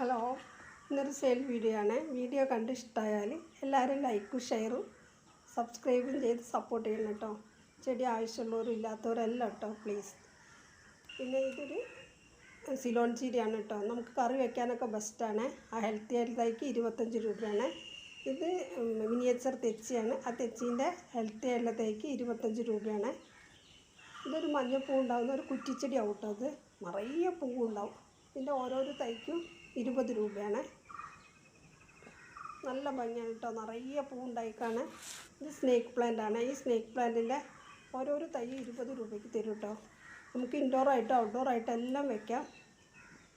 Hello ഇന്നൊരു sale video ആണ്. Video കണ്ട് ഇഷ്ടമായാൽ എല്ലാവരും ലൈക്കും ഷെയറും സബ്സ്ക്രൈബും ചെയ്ത് സപ്പോർട്ട് ചെയ്യണം കേട്ടോ. ചെടി ആവശ്യമുള്ളവരും ഇല്ലാത്തവരെല്ലാം കേട്ടോ പ്ലീസ് പിന്നെ ഇതൊരു സിലോൺ ചീരയാണ് കേട്ടോ. നമുക്ക് കറി വെക്കാനൊക്കെ ബെസ്റ്റാണ് ആ ഹെൽത്തി ഹെൽത്തായിക്ക് ഇരുപത്തഞ്ച് രൂപയാണ്. ഇത് മിനിയേച്ചർ തെച്ചിയാണ്. ആ തെച്ചീന്റെ ഹെൽത്തി ഹെൽത്തേക്ക് ഇരുപത്തഞ്ച് രൂപയാണ്. ഇതൊരു മഞ്ഞപ്പൂ ഉണ്ടാകുന്ന ഒരു കുറ്റിച്ചെടി ആവും കേട്ടോ അത്. നിറയെ പൂവുണ്ടാവും. ഇതിന്റെ ഓരോരോ തൈക്കും ഇരുപത് രൂപയാണ്. നല്ല ഭംഗിയാണ് കേട്ടോ. നിറയെ പൂ ഉണ്ടായിക്കാണ് ഇത് സ്നേക്ക് പ്ലാന്റ് ആണ്. ഈ സ്നേക്ക് പ്ലാന്റിന്റെ ഓരോരോ തൈ ഇരുപത് രൂപയ്ക്ക് തരും കേട്ടോ. നമുക്ക് ഇൻഡോർ ഔട്ട്ഡോറായിട്ടോ എല്ലാം വെക്കാം.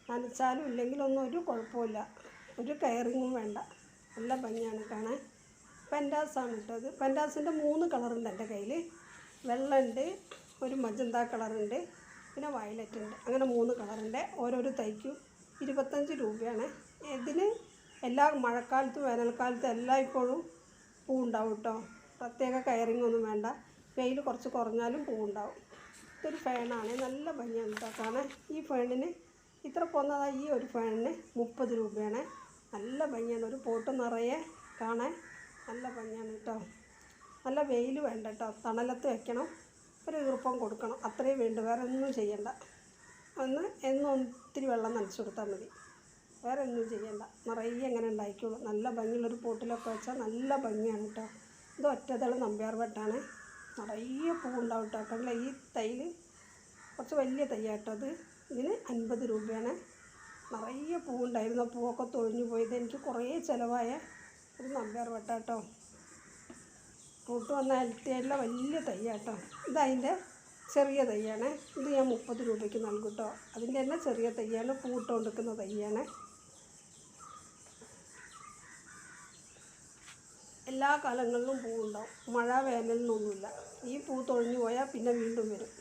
നനച്ചാലും ഇല്ലെങ്കിലൊന്നും ഒരു കുഴപ്പമില്ല. ഒരു കയറിങ്ങും വേണ്ട. നല്ല ഭംഗിയാണ് കാണാൻ. പെൻഡാസാണ് കേട്ടോ ഇത്. പെൻഡാസിന്റെ മൂന്ന് കളറുണ്ട് എന്റെ കയ്യിൽ വെള്ളമുണ്ട് ഒരു മജന്ത കളറുണ്ട് പിന്നെ വയലറ്റ് ഉണ്ട്. അങ്ങനെ മൂന്ന് കളറുണ്ട് ഓരോരോ തൈക്കും ഇരുപത്തഞ്ച് രൂപയാണ്. ഇതിന് എല്ലാ മഴക്കാലത്തും വേനൽക്കാലത്തും എല്ലാം ഇപ്പോഴും പൂ ഉണ്ടാവും കേട്ടോ പ്രത്യേക കയറിങ് ഒന്നും വേണ്ട. വെയിൽ കുറച്ച് കുറഞ്ഞാലും പൂ ഉണ്ടാവും ഇതൊരു ഫേണാണ് നല്ല ഭംഗിയാണ് കേട്ടോ കാണാൻ. ഈ ഫേണിന് ഇത്ര പോന്നതാ ഈ ഒരു ഫേണിന് മുപ്പത് രൂപയാണ്. നല്ല ഭംഗിയാണ്. ഒരു പോട്ട് നിറയെ കാണാൻ നല്ല ഭംഗിയാണ് കേട്ടോ നല്ല വെയിൽ വേണ്ട കേട്ടോ തണലത്ത് വെക്കണം. ഒരു ഈർപ്പം കൊടുക്കണം. അത്രയും വേണ്ട. വേറെ ഒന്നും ചെയ്യണ്ട. ഒന്ന് എന്നും ഒത്തിരി വെള്ളം നനച്ചു കൊടുത്താൽ മതി. വേറെ ഒന്നും ചെയ്യണ്ട. നിറയെ അങ്ങനെ ഉണ്ടായിക്കോളൂ. നല്ല ഭംഗിയുള്ളൊരു പോട്ടിലൊക്കെ വെച്ചാൽ നല്ല ഭംഗിയാണ് കേട്ടോ ഇത് ഒറ്റതള നമ്പ്യാർ വെട്ടാണ്. നിറയെ പൂവുണ്ടാവും കേട്ടോ കണ്ടില്ല? ഈ തൈയിൽ കുറച്ച് വലിയ തൈയാട്ടോ അത്. ഇതിന് അൻപത് രൂപയാണ്. നിറയെ പൂവുണ്ടായിരുന്നു. പൂവൊക്കെ തൊഴിഞ്ഞു പോയത്. എനിക്ക് കുറേ ചിലവായ ഒരു നമ്പ്യാർ വെട്ടാട്ടോ പൂട്ട് വന്ന ഹെൽത്തി ആയിട്ടുള്ള വലിയ തൈയാട്ടോ ഇതതിന്റെ ചെറിയ തയ്യാണ് ഇത് ഞാൻ മുപ്പത് രൂപയ്ക്ക് നൽകും കേട്ടോ അതിന്റെ തന്നെ ചെറിയ തയ്യാണ് പൂട്ടുകൊണ്ടിരിക്കുന്ന തയ്യാണ് എല്ലാ കാലങ്ങളിലും പൂവുണ്ടാവും. മഴ വേനലിനൊന്നുമില്ല ഈ പൂ തൊഴിഞ്ഞു പോയാൽ പിന്നെ വീണ്ടും വരും.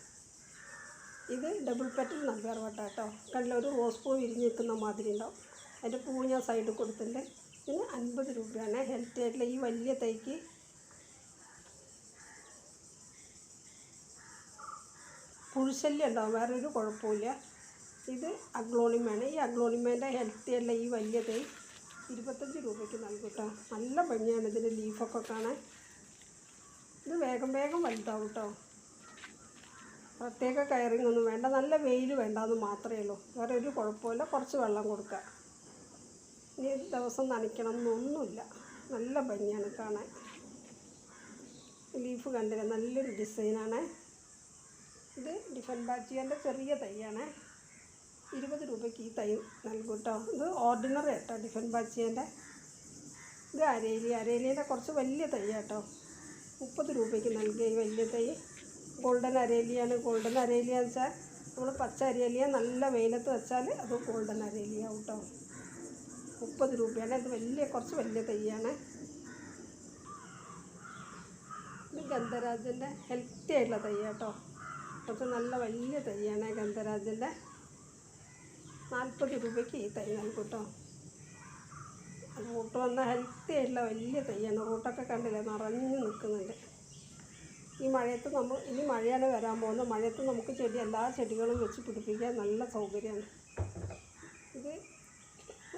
ഇത് ഡബിൾ പെറ്റൽ നമ്പ്യാർ വട്ട കേട്ടോ കണ്ടില്ല ഒരു റോസ് പൂ വിരിഞ്ഞ് നിൽക്കുന്ന മാതിരി ഉണ്ടാവും. അതിന്റെ പൂ ഞാൻ സൈഡിൽ കൊടുത്തിട്ടുണ്ട്. ഇതിന് അൻപത് രൂപയാണ്. ഹെൽത്തി ആയിട്ടുള്ള ഈ വലിയ തൈക്ക് പുഴുശല്യം ഉണ്ടാവും വേറെ ഒരു കുഴപ്പമില്ല ഇത് അഗ്ലോണിമയാണ്. ഈ അഗ്ലോണിമേന്റെ ഹെൽത്തി അല്ല ഈ വലിയ തൈ ഇരുപത്തഞ്ച് രൂപയ്ക്ക് നൽകും കേട്ടോ. നല്ല ഭംഗിയാണ് ഇതിന്റെ ലീഫൊക്കെ കാണാൻ. ഇത് വേഗം വേഗം വലുതാവും കേട്ടോ. പ്രത്യേക കയറിങ് ഒന്നും വേണ്ട. നല്ല വെയിൽ വേണ്ടെന്ന് മാത്രമേ ഉള്ളൂ. വേറെ ഒരു കുഴപ്പമില്ല കുറച്ച് വെള്ളം കൊടുക്കുക. ഇനി ദിവസം നനയ്ക്കണം എന്നൊന്നുമില്ല. നല്ല ഭംഗിയാണ് കാണാൻ. ലീഫ് കണ്ടില്ല? നല്ലൊരു ഡിസൈനാണ് ഇത് ഡിഫൻ ബാച്ചിയന്റെ ചെറിയ തൈയാണ്. ഇരുപത് രൂപയ്ക്ക് ഈ തൈ നൽകും കേട്ടോ ഇത് ഓർഡിനറി കേട്ടോ ഡിഫൻ ബാച്ചിയന്റെ ഇത് അരയിലി അരയിലിന്റെ കുറച്ച് വലിയ തൈ കേട്ടോ മുപ്പത് രൂപയ്ക്ക് നൽകിയ ഈ വലിയ തൈ. ഗോൾഡൻ അരേലിയാണ്. ഗോൾഡൻ അരേലിയ എന്ന് വെച്ചാൽ നമ്മൾ പച്ച അരേലിയ നല്ല വെയിലത്ത് വെച്ചാൽ അത് ഗോൾഡൻ അരയിലിയാവും കേട്ടോ മുപ്പത് രൂപയാണ്. ഇത് വലിയ കുറച്ച് വലിയ തൈയാണ്. ഇത് ഗന്ധരാജന്റെ ഹെൽത്തി ആയിട്ടുള്ള തൈ കേട്ടോ കുറച്ച് നല്ല വലിയ തൈയാണ് ഗന്ധരാജന്റെ. നാൽപ്പത് രൂപയ്ക്ക് ഈ തൈ നൽകും കേട്ടോ. അത് റൂട്ട് വന്ന ഹെൽത്തി ആയിട്ടുള്ള വലിയ തൈയാണ്. റൂട്ടൊക്കെ കണ്ടില്ലേ? നിറഞ്ഞു നിൽക്കുന്നുണ്ട്. ഈ മഴയത്ത് നമ്മൾ ഇനി മഴയാണ് വരാൻ പോകുന്നത്. മഴയത്ത് നമുക്ക് ചെടി എല്ലാ ചെടികളും വെച്ച് പിടിപ്പിക്കാൻ നല്ല സൗകര്യമാണ്. ഇത്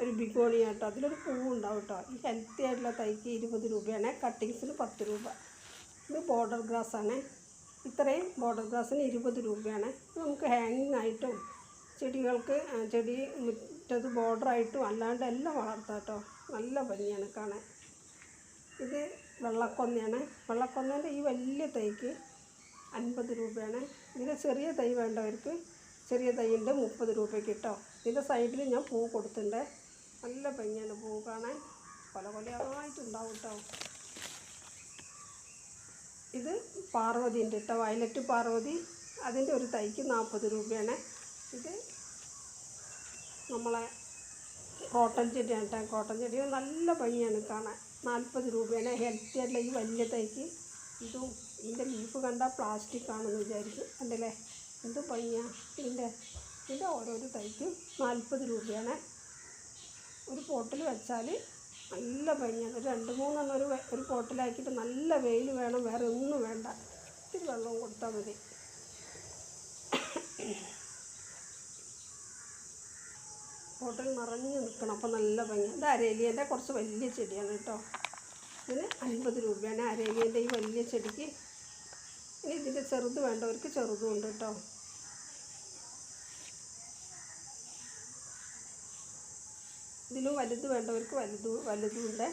ഒരു ബിഗോണി ആട്ടോ. അതിലൊരു പൂവുണ്ടാവും കേട്ടോ. ഈ ഹെൽത്തി ആയിട്ടുള്ള തൈക്ക് ഇരുപത് രൂപയാണ്. കട്ടിങ്സിന് പത്ത് രൂപ. ഇത് ബോർഡർ ഗ്രാസ് ആണ്. ഇത്രയും ബോർഡർ ഗ്രാസിന് ഇരുപത് രൂപയാണ്. നമുക്ക് ഹാങ്ങിങ് ആയിട്ടും ചെടികൾക്ക് ചെടി മുറ്റത്ത് ബോർഡറായിട്ടും അല്ലാണ്ട് എല്ലാം വളർത്താം കേട്ടോ നല്ല ഭംഗിയാണ് കാണാൻ. ഇത് വെള്ളക്കൊന്നയാണ്. വെള്ളക്കൊന്നേന്റെ ഈ വലിയ തൈക്ക് അൻപത് രൂപയാണ്. ഇതിന് ചെറിയ തൈ വേണ്ടവർക്ക് ചെറിയ തൈയുണ്ട് മുപ്പത് രൂപയ്ക്ക് കിട്ടോ ഇതിന്റെ സൈഡിൽ ഞാൻ പൂ കൊടുത്തിട്ടുണ്ട്. നല്ല ഭംഗിയാണ് പൂ കാണാൻ. കൊല കൊലയായിട്ടുണ്ടാവും കേട്ടോ ഇത് പാർവതി ഉണ്ട് കേട്ടോ വയലറ്റ് പാർവതി. അതിന്റെ ഒരു തൈക്ക് നാൽപ്പത് രൂപയാണ്. ഇത് നമ്മളെ കോട്ടൺ ചെടിയാണ് കേട്ടോ കോട്ടൺ ചെടി നല്ല ഭംഗിയാണ് കാണാൻ. നാൽപ്പത് രൂപയാണ്. ഹെൽത്തി അല്ല ഈ വലിയ തൈക്ക്. ഇതും ഇതിന്റെ ലീഫ് കണ്ടാൽ പ്ലാസ്റ്റിക് ആണെന്ന് വിചാരിക്കും. കണ്ടല്ലേ? എന്ത് ഭംഗിയാണ് ഇതിന്റെ ഇതിന്റെ ഓരോരോ തൈക്കും നാൽപ്പത് രൂപയാണ്. ഒരു പോട്ടിൽ വെച്ചാൽ നല്ല പനിയാണ്. ഒരു രണ്ട് മൂന്നെണ്ണം ഒരു ഒരു പോട്ടിലാക്കിയിട്ട് നല്ല വെയിൽ വേണം. വേറെ ഒന്നും വേണ്ട. ഇത്തിരി വെള്ളവും കൊടുത്താൽ മതി. പോട്ടിൽ നിറഞ്ഞ് നിൽക്കണം. അപ്പോൾ നല്ല പനി ഇത് അരേലിയന്റെ കുറച്ച് വലിയ ചെടിയാണ് കേട്ടോ. ഇതിന് അൻപത് രൂപയാണ് അരേലിയന്റെ ഈ വലിയ ചെടിക്ക്. ഇനി ഇതിന്റെ ചെറുത് വേണ്ടവർക്ക് ചെറുതും ഉണ്ട് കേട്ടോ. ഇതിലും വലുത് വേണ്ടവർക്ക് വലുത് വലുതും ഉണ്ട്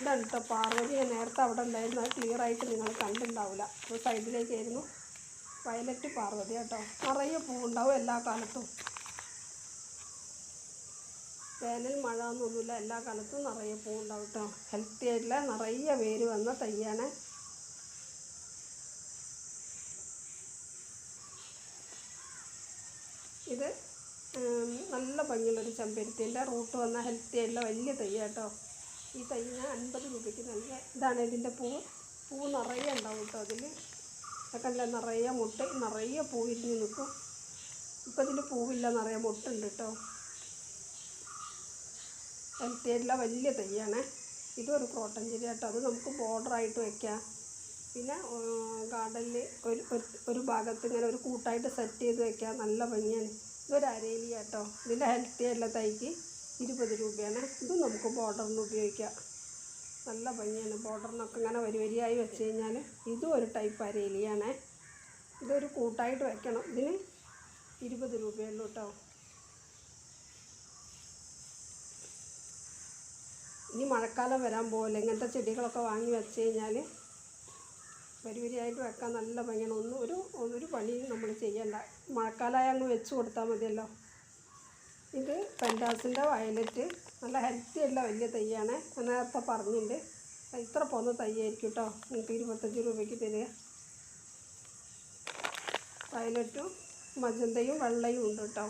ഇതാണ് കേട്ടോ പാർവതി. ഞാൻ നേരത്തെ അവിടെ ഉണ്ടായിരുന്നു. അത് ക്ലിയർ ആയിട്ട് നിങ്ങൾ കണ്ടിട്ടുണ്ടാവില്ല അപ്പോൾ സൈഡിലേക്കായിരുന്നു വയലറ്റ് പാർവതി കേട്ടോ. നിറയെ പൂവുണ്ടാവും എല്ലാ കാലത്തും. വേനൽ മഴ എന്നൊന്നുമില്ല. എല്ലാ കാലത്തും നിറയെ പൂവുണ്ടാവും കേട്ടോ ഹെൽത്തി ആയിട്ടുള്ള നിറയെ വേര് വന്ന തയ്യാണ് ഇത് നല്ല ഭംഗിയുള്ളൊരു ചെമ്പരത്തിന്റെ റൂട്ട് വന്ന ഹെൽത്തി ആയിട്ടുള്ള വലിയ തൈ കേട്ടോ. ഈ തൈ ഞാൻ അൻപത് രൂപയ്ക്ക് നൽകിയ. ഇതാണ് ഇതിന്റെ പൂ. പൂ നിറയെ ഉണ്ടാവും കേട്ടോ അതിൽ കണ്ടില്ല? നിറയെ മുട്ട് നിറയെ പൂ ഇരിഞ്ഞ് നിൽക്കും. ഇപ്പം ഇതിൽ പൂവില്ല നിറയെ മുട്ടുണ്ട് കേട്ടോ. ഹെൽത്തി ആയിട്ടുള്ള വലിയ തൈയാണ്. ഇതൊരു ക്രോട്ടൻ ചെടി കേട്ടോ. അത് നമുക്ക് ബോർഡറായിട്ട് വെക്കാം. പിന്നെ ഗാർഡനിൽ ഒരു ഒരു- ഒരു ഭാഗത്ത് ഇങ്ങനെ ഒരു കൂട്ടായിട്ട് സെറ്റ് ചെയ്ത് വെക്കാം. നല്ല ഭംഗിയാണ്. ഇതൊരു അരേലി കേട്ടോ ഇതിന്റെ ഹെൽത്തി അല്ല തൈക്ക്. ഇരുപത് രൂപയാണ്. ഇത് നമുക്ക് ബോർഡറിന് ഉപയോഗിക്കാം. നല്ല ഭംഗിയാണ്. ബോർഡറിനൊക്കെ ഇങ്ങനെ വരി വരിയായി വെച്ച് കഴിഞ്ഞാൽ ഇതും ഒരു ടൈപ്പ് അരേലിയാണ്. ഇതൊരു കൂട്ടായിട്ട് വെക്കണം. ഇതിന് ഇരുപത് രൂപയുള്ളൂ കേട്ടോ. ഇനി മഴക്കാലം വരാൻ പോകല്ലേ ഇങ്ങനത്തെ ചെടികളൊക്കെ വാങ്ങി വെച്ച് കഴിഞ്ഞാൽ വരി വരിയായിട്ട് വെക്കാൻ നല്ല ഭംഗിയാണ്. ഒന്നും ഒരു ഒരു പണിയും നമ്മൾ ചെയ്യണ്ട. മഴക്കാലമായാൽ അങ്ങ് വെച്ച് കൊടുത്താൽ മതിയല്ലോ. ഇത് പെൻഡാസിന്റെ വയലറ്റ്. നല്ല ഹെൽത്തി ഉള്ള വലിയ തൈയാണ്. ഞാൻ നേരത്തെ പറഞ്ഞിട്ടുണ്ട് ഇത്ര പോന്ന തൈയായിരിക്കും കേട്ടോ നിങ്ങൾക്ക് ഇരുപത്തഞ്ച് രൂപയ്ക്ക് തരിക. വയലറ്റും മജന്തയും വെള്ളയും ഉണ്ട് കേട്ടോ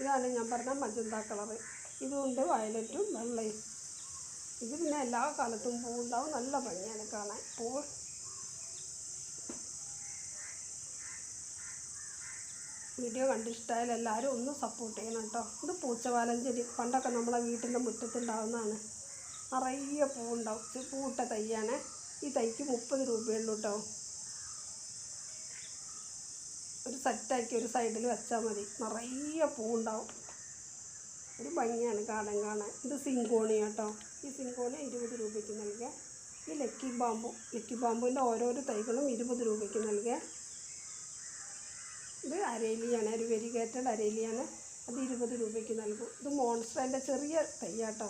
ഇതാണ് ഞാൻ പറഞ്ഞ മജന്ത കളറ് ഇതുകൊണ്ട് വയലറ്റും വെള്ളയും. ഇത് പിന്നെ എല്ലാ കാലത്തും പൂവുണ്ടാവും. നല്ല ഭംഗിയാണ് കാണാൻ. പൂവ് വീഡിയോ കണ്ടിഷ്ടമായാൽ എല്ലാവരും ഒന്ന് സപ്പോർട്ട് ചെയ്യണം കേട്ടോ. ഇത് പൂച്ചവാലൻ ചെടി പണ്ടൊക്കെ നമ്മളെ വീട്ടിന്റെ മുറ്റത്തുണ്ടാവുന്നതാണ്. നിറയെ പൂവുണ്ടാവും. പൂവിട്ട തൈയാണ്. ഈ തൈക്ക് മുപ്പത് രൂപയുള്ളൂ കേട്ടോ. ഒരു സെറ്റാക്കി ഒരു സൈഡിൽ വെച്ചാൽ മതി. നിറയെ പൂവുണ്ടാവും. ഒരു ഭംഗിയാണ് കാണാൻ കാണാൻ. ഇത് സിങ്കോണി കേട്ടോ. ഈ സിങ്കോണി ഇരുപത് രൂപയ്ക്ക് നൽകുക ഈ ലക്കി ബാമ്പു ലക്കി ബാമ്പുവിന്റെ ഓരോരോ തൈകളും ഇരുപത് രൂപയ്ക്ക് നൽകുക ഇത് അരേലിയാണ് ഒരു വെരിഗേറ്റഡ് അരേലിയാണ്. അത് ഇരുപത് രൂപയ്ക്ക് നൽകും. ഇത് മോൺസ്റ്ററിന്റെ ചെറിയ തൈ കേട്ടോ.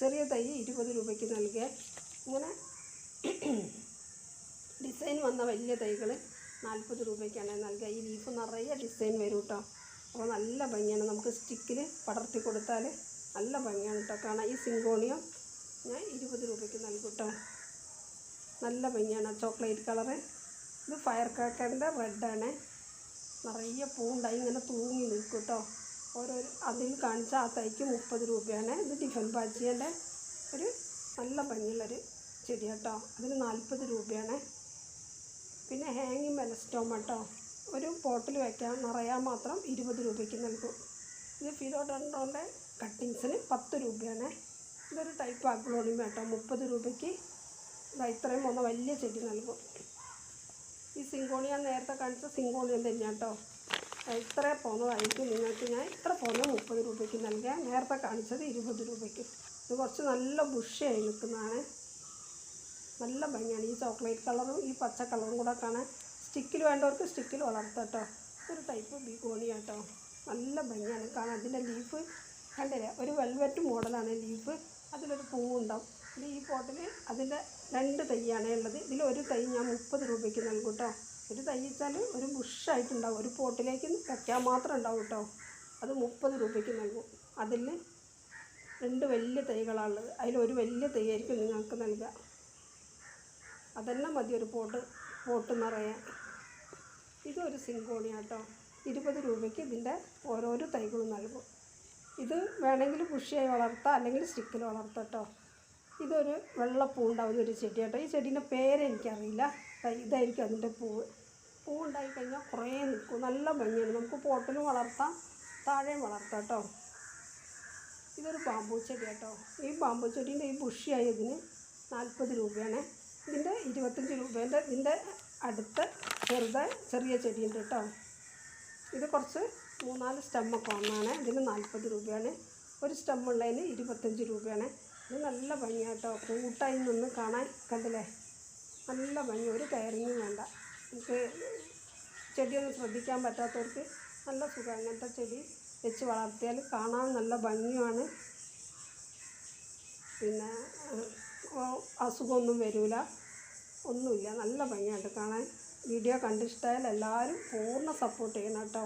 ചെറിയ തൈ ഇരുപത് രൂപയ്ക്ക് നൽകുക ഇങ്ങനെ ഡിസൈൻ വന്ന വലിയ തൈകൾ നാൽപ്പത് രൂപയ്ക്കാണ് നൽകുക ഈ ലീഫ് നിറയെ ഡിസൈൻ വരും കേട്ടോ. അപ്പോൾ നല്ല ഭംഗിയാണ്. നമുക്ക് സ്റ്റിക്കിൽ പടർത്തി കൊടുത്താൽ നല്ല ഭംഗിയാണ് കേട്ടോ. കാണാൻ ഈ സിങ്കോണിയം ഞാൻ ഇരുപത് രൂപയ്ക്ക് നൽകും കേട്ടോ. നല്ല ഭംഗിയാണ് ചോക്ലേറ്റ് കളറ് ഇത് ഫയർ ക്രാക്കറിന്റെ റെഡാണ് നിറയെ പൂണ്ടായി ഇങ്ങനെ തൂങ്ങി നിൽക്കും കേട്ടോ. ഓരോ അതിൽ കാണിച്ച ആ തൈക്ക് മുപ്പത് രൂപയാണ്. ഇത് ടിഫൻ ബാജിയുടെ ഒരു നല്ല ഭംഗിയുള്ളൊരു ചെടി കേട്ടോ. അതിന് നാൽപ്പത് രൂപയാണ്. പിന്നെ ഹാങ്ങിങ് മെലസ്റ്റോം കേട്ടോ. ഒരു പോട്ടിൽ വയ്ക്കാൻ നിറയാൻ മാത്രം ഇരുപത് രൂപയ്ക്ക് നൽകും. ഇത് ഫിലോഡൻഡ്രോന്റെ കട്ടിങ്സിന് പത്ത് രൂപയാണ്. ഇതൊരു ടൈപ്പ് അഗ്ലോണിമ കേട്ടോ. മുപ്പത് രൂപയ്ക്ക് ഇതാ ഇത്രയും പോകുന്ന വലിയ ചെടി നൽകും. ഈ സിങ്കോണിയ നേരത്തെ കാണിച്ച സിങ്കോണിയം തന്നെയാണ് കേട്ടോ. ഇത്ര പോകുന്നതായിരിക്കും നിങ്ങൾക്ക് ഞാൻ ഇത്ര പോകുന്ന മുപ്പത് രൂപയ്ക്ക് നൽകുക. നേരത്തെ കാണിച്ചത് ഇരുപത് രൂപയ്ക്ക്. ഇത് കുറച്ച് നല്ല ബുഷിയായി നിൽക്കുന്നതാണ്. നല്ല ഭംഗിയാണ്. ഈ ചോക്ലേറ്റ് കളറും ഈ പച്ച കളറും കൂടെ കാണാൻ സ്റ്റിക്കിൽ വേണ്ടവർക്ക് സ്റ്റിക്കിൽ വളർത്താം കേട്ടോ ഒരു ടൈപ്പ് ബിഗോണി കേട്ടോ നല്ല ഭംഗിയാണ്. കാരണം അതിന്റെ ലീഫ് കണ്ടില്ലേ? ഒരു വെൽവെറ്റ് മോഡലാണ് ലീഫ് അതിലൊരു പൂവുണ്ടാവും. ഈ പോട്ടിൽ അതിന്റെ രണ്ട് തൈയാണ് ഉള്ളത്. ഇതിൽ ഒരു തൈ ഞാൻ മുപ്പത് രൂപയ്ക്ക് നൽകും കേട്ടോ ഒരു തൈ ഒരു ബുഷായിട്ടുണ്ടാവും ഒരു പോട്ടിലേക്ക് വെക്കാൻ മാത്രം ഉണ്ടാവും കേട്ടോ അത് മുപ്പത് രൂപയ്ക്ക് നൽകും. അതിൽ രണ്ട് വലിയ തൈകളാണുള്ളത് അതിലൊരു വലിയ തൈയായിരിക്കും നിങ്ങൾക്ക് നൽകുക. അതെല്ലാം മതി ഒരു പോട്ട് പോട്ട് നിറയാൻ ഇതൊരു സിങ്കോണിയാട്ടോ. ഇരുപത് രൂപയ്ക്ക് ഇതിന്റെ ഓരോരോ തൈകളും നൽകും. ഇത് വേണമെങ്കിൽ പുഷിയായി വളർത്താം അല്ലെങ്കിൽ സ്റ്റിക്കിൽ വളർത്തട്ടോ ഇതൊരു വെള്ളപ്പൂ ഉണ്ടാവുന്ന ഒരു ചെടിയാട്ടോ. ഈ ചെടീന്റെ പേരെനിക്കറിയില്ല ഇതായിരിക്കും അതിന്റെ പൂവ്. പൂ ഉണ്ടായി കഴിഞ്ഞാൽ കുറേ നിൽക്കും. നല്ല ഭംഗിയാണ്. നമുക്ക് പോട്ടിലും വളർത്താം താഴെയും വളർത്താം കേട്ടോ ഇതൊരു ബാമ്പൂ ചെടി കേട്ടോ ഈ ബാമ്പൂ ചെടീന്റെ ഈ ബുഷിയായി ഇതിന് നാൽപ്പത് രൂപയാണ്. ഇതിന്റെ ഇരുപത്തഞ്ച് രൂപേന്റെ ഇതിന്റെ അടുത്ത ചെറുത് ചെറിയ ചെടിയുണ്ട് കേട്ടോ ഇത് കുറച്ച് മൂന്നാൽ സ്റ്റെമ്മൊക്കെ ഒന്നാണ് ഇതിന് നാൽപ്പത് രൂപയാണ്. ഒരു സ്റ്റെമ്മുള്ളതിന് ഇരുപത്തഞ്ച് രൂപയാണ്. ഇത് നല്ല ഭംഗിയാണ് കേട്ടോ കൂട്ടായി നിന്ന് കാണാൻ കണ്ടില്ലേ? നല്ല ഭംഗി. ഒരു കയറിങ്ങും വേണ്ട. നമുക്ക് ചെടിയൊന്നും ശ്രദ്ധിക്കാൻ പറ്റാത്തവർക്ക് നല്ല സുഖം. അങ്ങനത്തെ ചെടി വെച്ച് വളർത്തിയാൽ കാണാൻ നല്ല ഭംഗിയുമാണ്. പിന്നെ അസുഖമൊന്നും വരില്ല ഒന്നുമില്ല. നല്ല ഭംഗിയുണ്ട് കാണാൻ. വീഡിയോ കണ്ടിഷ്ടമായാൽ എല്ലാവരും പൂർണ സപ്പോർട്ട് ചെയ്യണം കേട്ടോ.